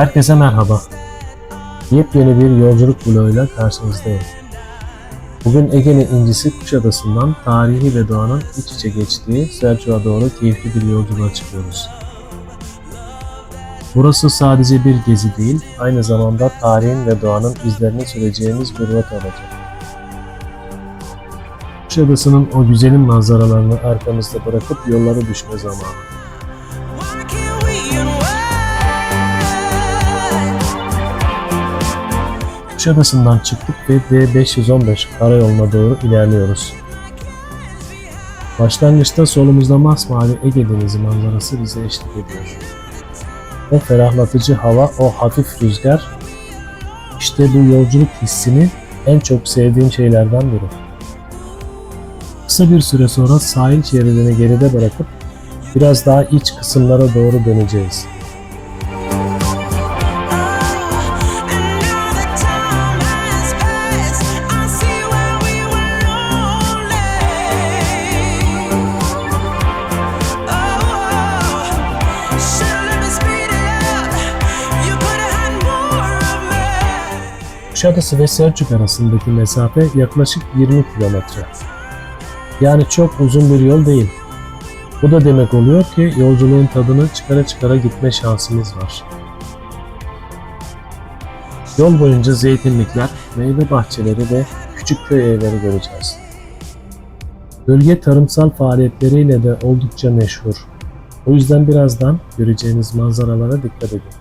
Herkese merhaba. Yepyeni bir yolculuk vloguyla karşınızdayım. Bugün Ege'nin incisi Kuşadası'ndan tarihi ve doğanın iç içe geçtiği Selçuk'a doğru keyifli bir yolculuğa çıkıyoruz. Burası sadece bir gezi değil, aynı zamanda tarihin ve doğanın izlerini süreceğimiz bir rota olacak. Kuşadası'nın o güzelim manzaralarını arkamızda bırakıp yollara düşme zamanı. Kuşadası'ndan çıktık ve D515 karayoluna doğru ilerliyoruz. Başlangıçta solumuzda masmavi Ege Denizi manzarası bize eşlik ediyor. O ferahlatıcı hava, o hafif rüzgar, işte bu yolculuk hissini en çok sevdiğim şeylerden biri. Kısa bir süre sonra sahil şeridini geride bırakıp biraz daha iç kısımlara doğru döneceğiz. Kuşadası ve Selçuk arasındaki mesafe yaklaşık 20 kilometre. Yani çok uzun bir yol değil. Bu da demek oluyor ki yolculuğun tadını çıkara çıkara gitme şansımız var. Yol boyunca zeytinlikler, meyve bahçeleri ve küçük köy evleri göreceğiz. Bölge tarımsal faaliyetleriyle de oldukça meşhur. O yüzden birazdan göreceğiniz manzaralara dikkat edin.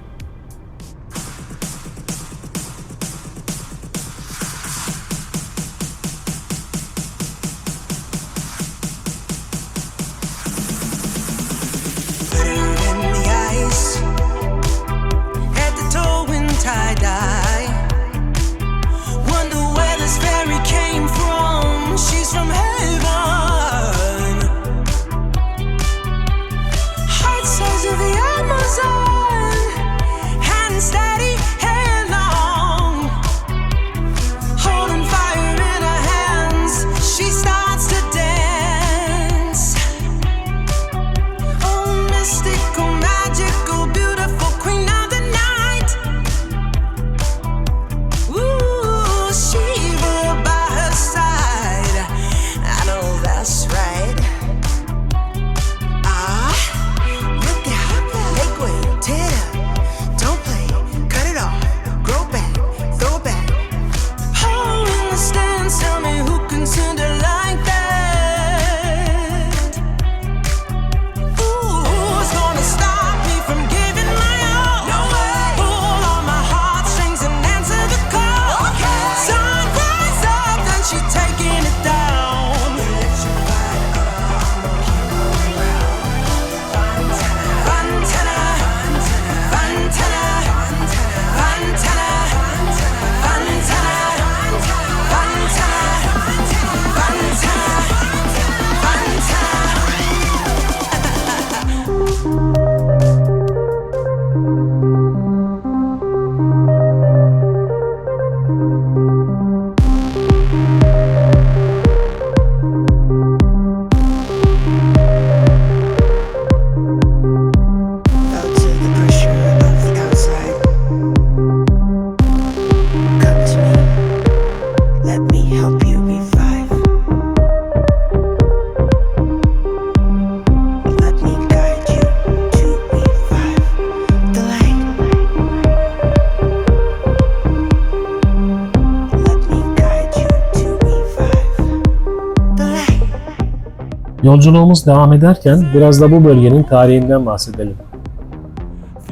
Yolculuğumuz devam ederken biraz da bu bölgenin tarihinden bahsedelim.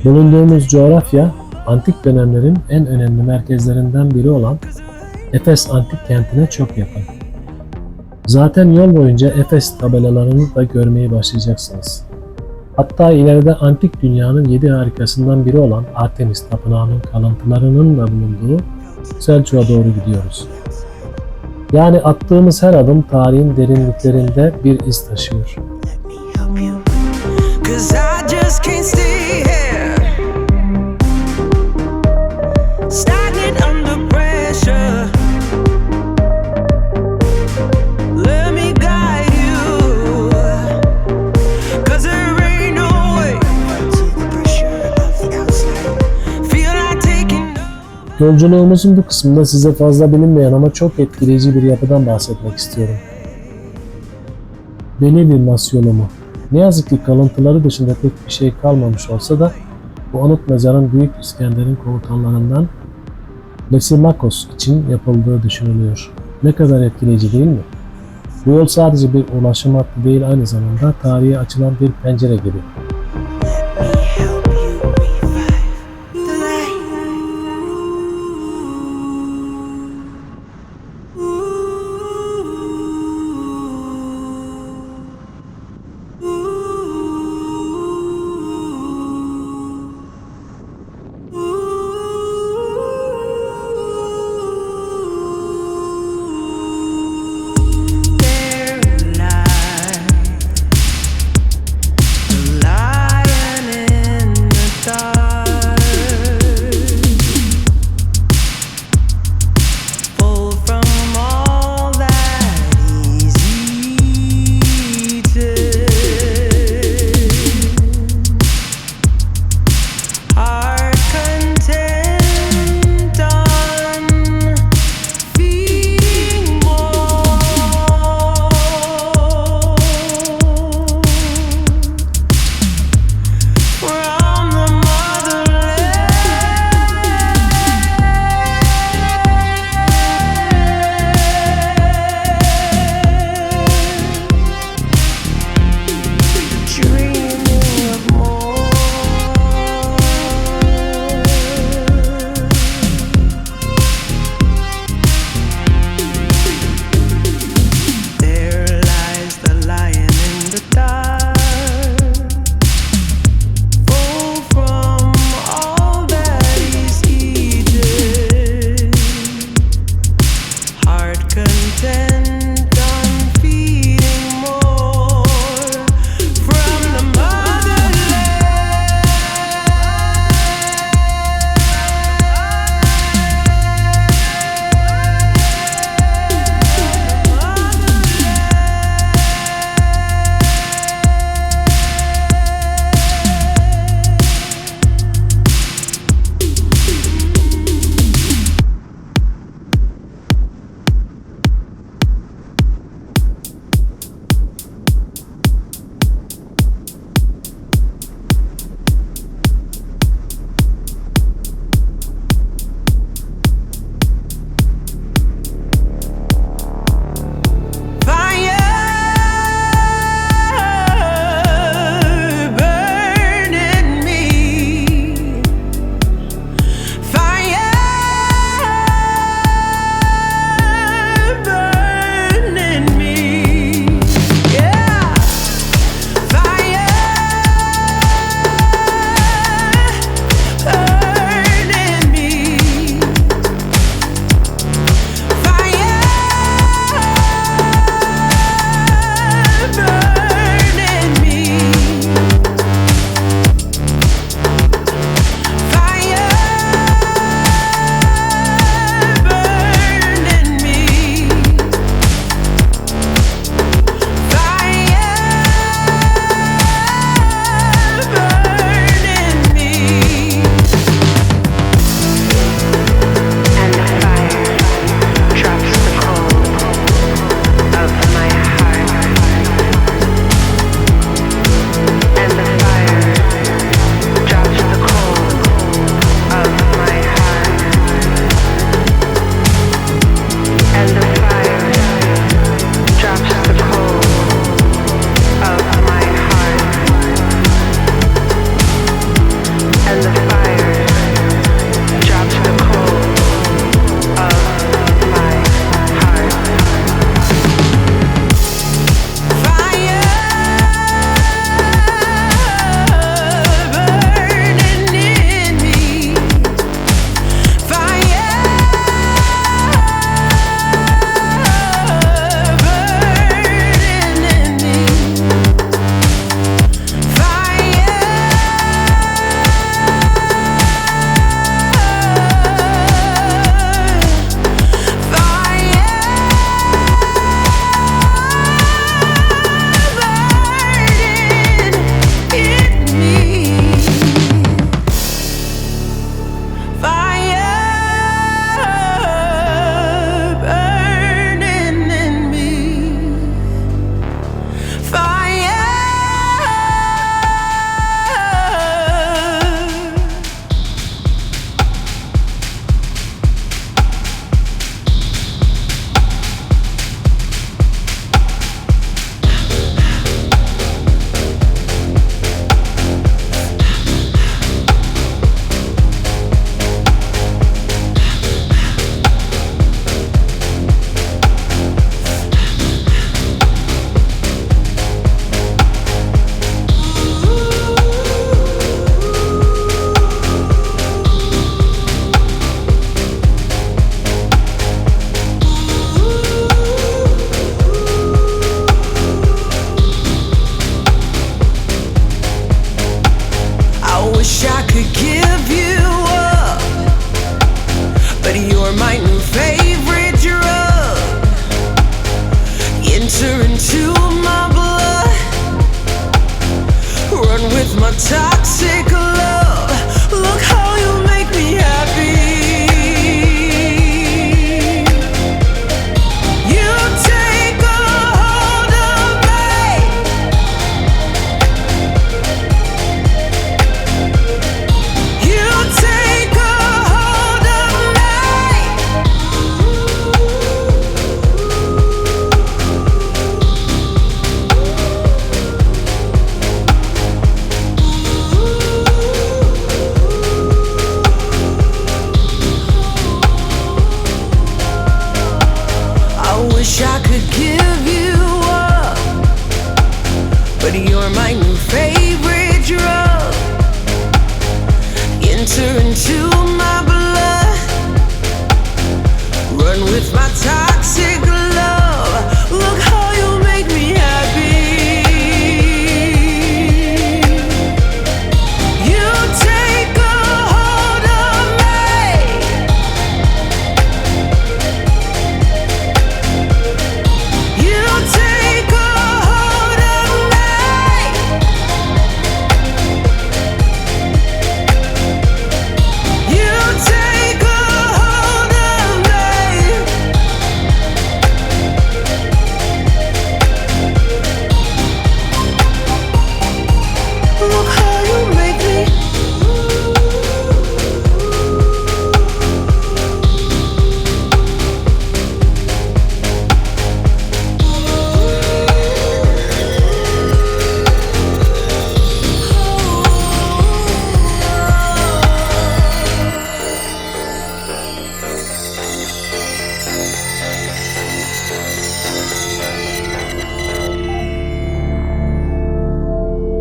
Bulunduğumuz coğrafya, antik dönemlerin en önemli merkezlerinden biri olan Efes antik kentine çok yakın. Zaten yol boyunca Efes tabelalarını da görmeye başlayacaksınız. Hatta ileride antik dünyanın yedi harikasından biri olan Artemis Tapınağı'nın kalıntılarının da bulunduğu Selçuk'a doğru gidiyoruz. Yani attığımız her adım tarihin derinliklerinde bir iz taşıyor. Cause I just can't Yolculuğumuzun bu kısmında size fazla bilinmeyen ama çok etkileyici bir yapıdan bahsetmek istiyorum. Belevi Nasyolumu. Ne yazık ki kalıntıları dışında pek bir şey kalmamış olsa da bu anıt mezarın Büyük İskender'in komutanlarından Lysimakos için yapıldığı düşünülüyor. Ne kadar etkileyici değil mi? Bu yol sadece bir ulaşım hattı değil aynı zamanda tarihe açılan bir pencere gibi.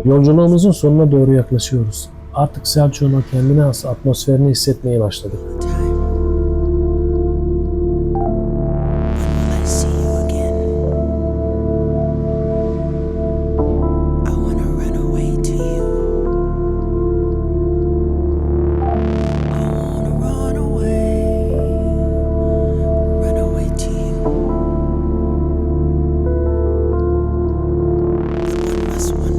Yolculuğumuzun sonuna doğru yaklaşıyoruz. Artık Selçuk'un kendine has atmosferini hissetmeye başladık. Time. When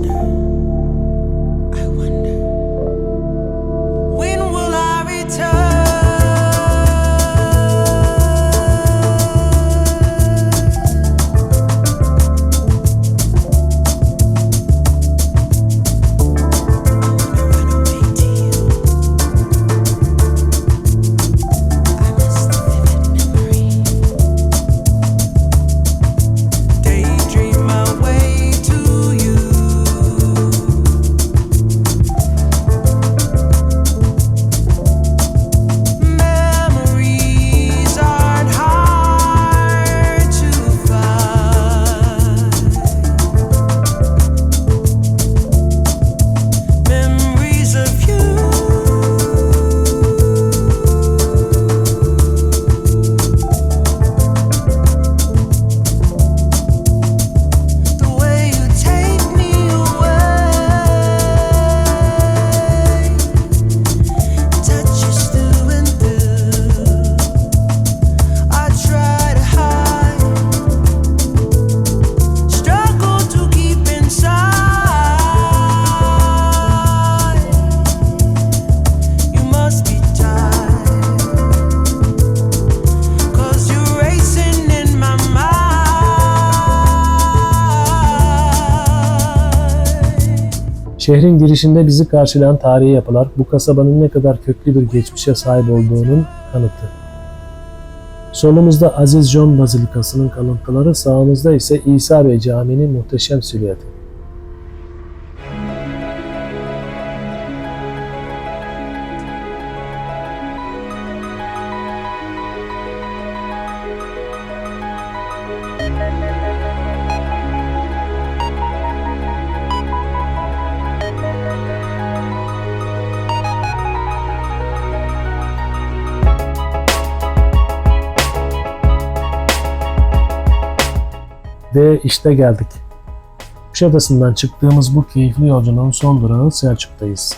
Şehrin girişinde bizi karşılayan tarihi yapılar bu kasabanın ne kadar köklü bir geçmişe sahip olduğunun kanıtı. Solumuzda Aziz John Bazilikası'nın kalıntıları, sağımızda ise İsa Bey Camii'nin muhteşem silüeti. Ve işte geldik. Kuşadası'ndan çıktığımız bu keyifli yolculuğun son durağı Selçuk'tayız.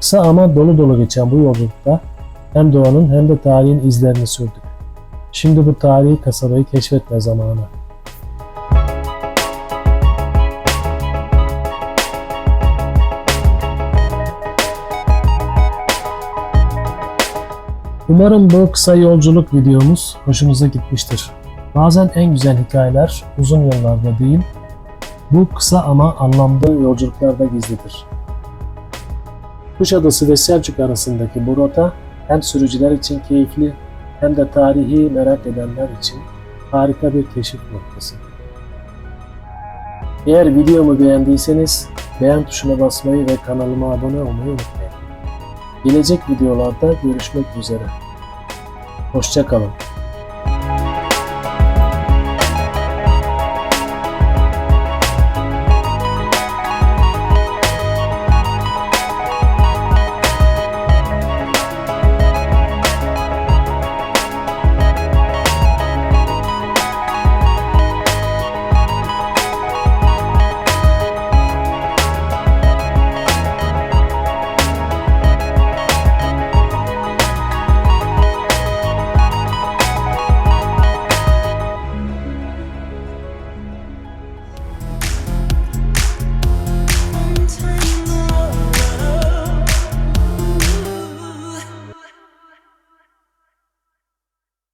Kısa ama dolu dolu geçen bu yolculukta hem doğanın hem de tarihin izlerini sürdük. Şimdi bu tarihi kasabayı keşfetme zamanı. Umarım bu kısa yolculuk videomuz hoşunuza gitmiştir. Bazen en güzel hikayeler uzun yollarda değil, bu kısa ama anlamlı yolculuklarda gizlidir. Kuşadası ve Selçuk arasındaki bu rota hem sürücüler için keyifli hem de tarihi merak edenler için harika bir keşif noktası. Eğer videomu beğendiyseniz beğen tuşuna basmayı ve kanalıma abone olmayı unutmayın. Gelecek videolarda görüşmek üzere. Hoşçakalın.